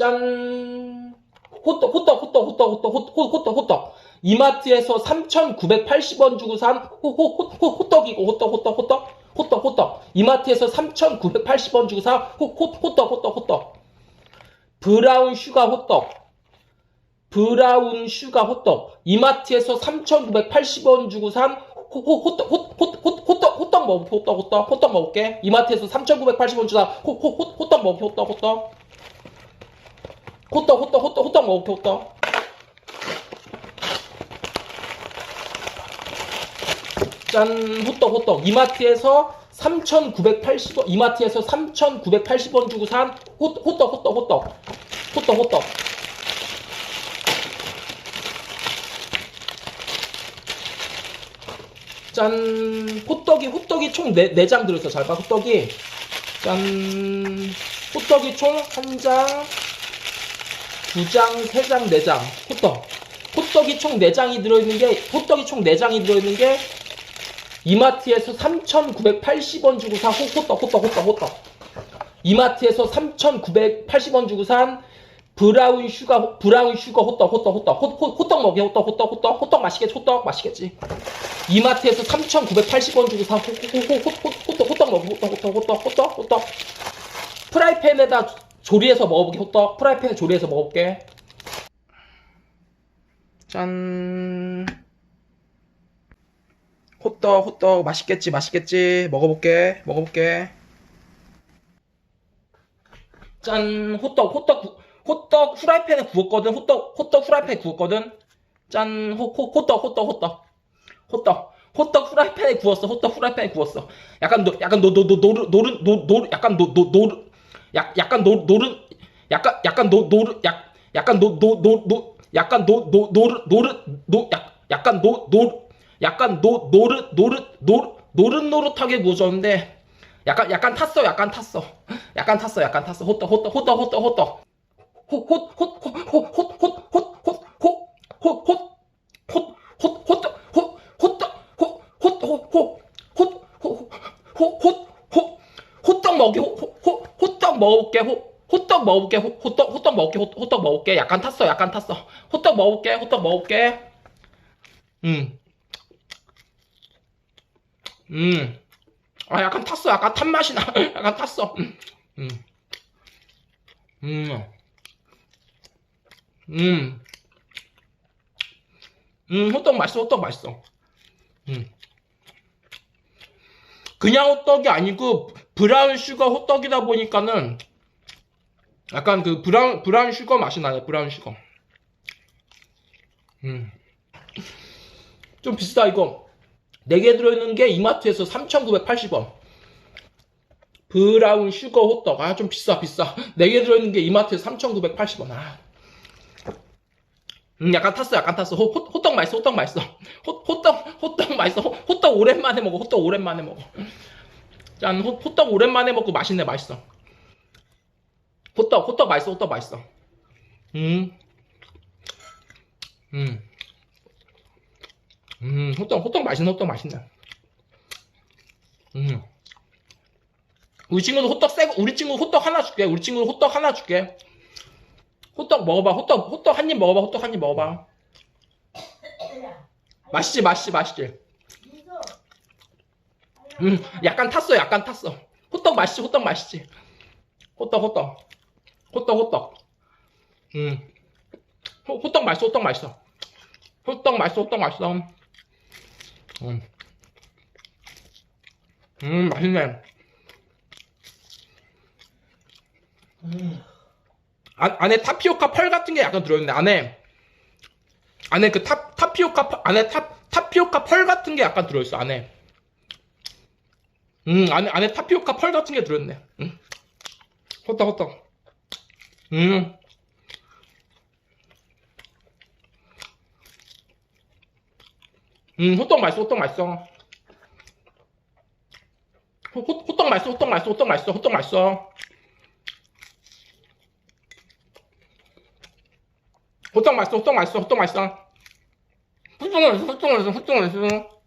짠. 호떡, 호떡, 호떡, 호떡, 호떡, 호떡, 호떡, 호떡. 이마트에서 3,980원 주고 산 호, 호, 호, 호, 호떡이고, 호떡, 호떡, 호떡, 호떡, 호떡. 이마트에서 3,980원 주고 산 호, 호, 호떡, 호떡, 호떡. 브라운 슈가 호떡. 브라운 슈가 호떡. 이마트에서 3,980원 주고 산 호, 호, 호떡, 호, 호, 호, 호떡, 호떡 먹, 호떡, 호떡, 호떡 먹을게. 이마트에서 3,980원 주고 산 호, 호, 호, 호떡 먹을게, 호떡, 호떡. 호떡, 호떡, 호떡, 호떡 먹을게, 호떡. 짠, 호떡, 호떡. 이마트에서 3,980원, 이마트에서 3,980원 주고 산 호, 호떡, 호떡, 호떡. 호떡, 호떡. 짠, 호떡이, 호떡이 총 4, 네장 들어있어. 잘 봐, 호떡이. 짠, 호떡이 총 한 장, 두 장, 세 장, 네 장. 호떡. 호떡이 총 4장이 들어있는 게, 호떡이 총 4장이 들어있는 게, 이마트에서 3,980원 주고 산 호, 호떡, 호떡, 호떡, 호떡. 이마트에서 3,980원 주고 산 브라운 슈가, 브라운 슈가 호떡, 호떡, 호떡, 호, 호, 호떡 먹여, 호떡, 호떡, 호떡, 호떡 맛있겠지, 호떡 맛있겠지. 이마트에서 3,980원 주고 산 호, 호, 호, 호, 호, 호떡, 호떡 먹여, 호떡, 호떡, 호떡, 호떡, 호떡. 프라이팬에다 조리해서 먹어볼게, 호떡. 프라이팬에 조리해서 먹어볼게. 짠. 호떡, 호떡, 맛있겠지, 맛있겠지. 먹어볼게, 먹어볼게. 짠, 호떡, 호떡, 구- 호떡 후라이팬에 구웠거든. 호떡, 호떡 후라이팬에 구웠거든. 짠, 호, 호, 호떡, 호떡, 호떡. 호떡, 호떡 후라이팬에 구웠어. 호떡 후라이팬에 구웠어. 약간 노, 약간 노, 노, 노, 노르, 노르, 노, 노, 약간 노, 노, 노르, 약, 약간 노, 노르, 약간, 약간 노, 노르, 약, 약간 노, 노, 노, 노, 약간 노, 노, 노르, 노르, 노, 약, 약간 노, 노, 약간 노, 노르, 노르, 노, 노릇노릇하게 구워졌는데, 약간, 약간 탔어, 약간 탔어. 약간 탔어, 약간 탔어. 호떡, 호떡, 호떡, 호떡, 호떡. 호, 호, 호, 호, 호, 호, 호, 호, 호, 호, 호, 호, 호떡, 호, 호떡, 호, 호, 호, 호, 호떡 먹게, 호, 호떡 호떡 먹을게, 호, 호떡, 호떡 먹을게, 호, 호떡 먹을게. 약간 탔어, 약간 탔어. 호떡 먹을게, 호떡 먹을게. 음. 음. 아, 약간 탔어. 약간 탄 맛이 나. 약간 탔어. 음. 음. 음. 음. 음, 호떡 맛있어. 호떡 맛있어. 음. 그냥 호떡이 아니고 브라운 슈거 호떡이다 보니까는 약간 그 브라운 브라운 슈거 맛이 나네. 브라운 슈거. 음. 좀 비싸 이거. 4개 들어있는 게 이마트에서 3,980원. 브라운 슈거 호떡. 아, 좀 비싸, 비싸. 4개 들어있는 게 이마트에서 3,980원. 아. 음, 약간 탔어, 약간 탔어. 호, 호, 호떡 맛있어, 호떡 맛있어. 호, 호떡, 호떡 맛있어. 호, 호떡 오랜만에 먹어, 호떡 오랜만에 먹어. 짠, 호, 호떡 오랜만에 먹고 맛있네, 맛있어. 호떡, 호떡 맛있어, 호떡 맛있어. 음. 음. 음, 호떡, 호떡 맛있네, 호떡 맛있네. 음. 우리 친구도 호떡 새, 거- 우리 친구 호떡 하나 줄게. 우리 친구 호떡 하나 줄게. 호떡 먹어봐. 호떡, 호떡 한 입 먹어봐. 호떡 한 입 먹어봐. 맛있지, 맛있지, 맛있지. 음, 약간 탔어, 약간 탔어. 호떡 맛있지, 호떡 맛있지. 호떡, 호떡. 호떡, 호떡. 음. 호, 호떡 맛있어, 호떡 맛있어. 호떡 맛있어, 호떡 맛있어. 음. 음, 맛있네. 안, 안에 타피오카 펄 같은 게 약간 들어있는데, 안에, 안에 그 타, 타피오카, 펄- 안에 타, 타피오카 펄 같은 게 약간 들어있어, 안에. 음, 안에, 안에 타피오카 펄 같은 게 들어있네. 음. 호떡, 호떡. 음. 음, 호떡 맛있어, 호떡 맛있어. 호, 호, 호떡 맛있어, 호떡 맛있어, 호떡 맛있어, 호떡 맛있어. 호떡 맛있어, 호떡 맛있어, 호떡 맛있어. 호떡 맛있어, 호떡 맛있어, 호떡 맛있어.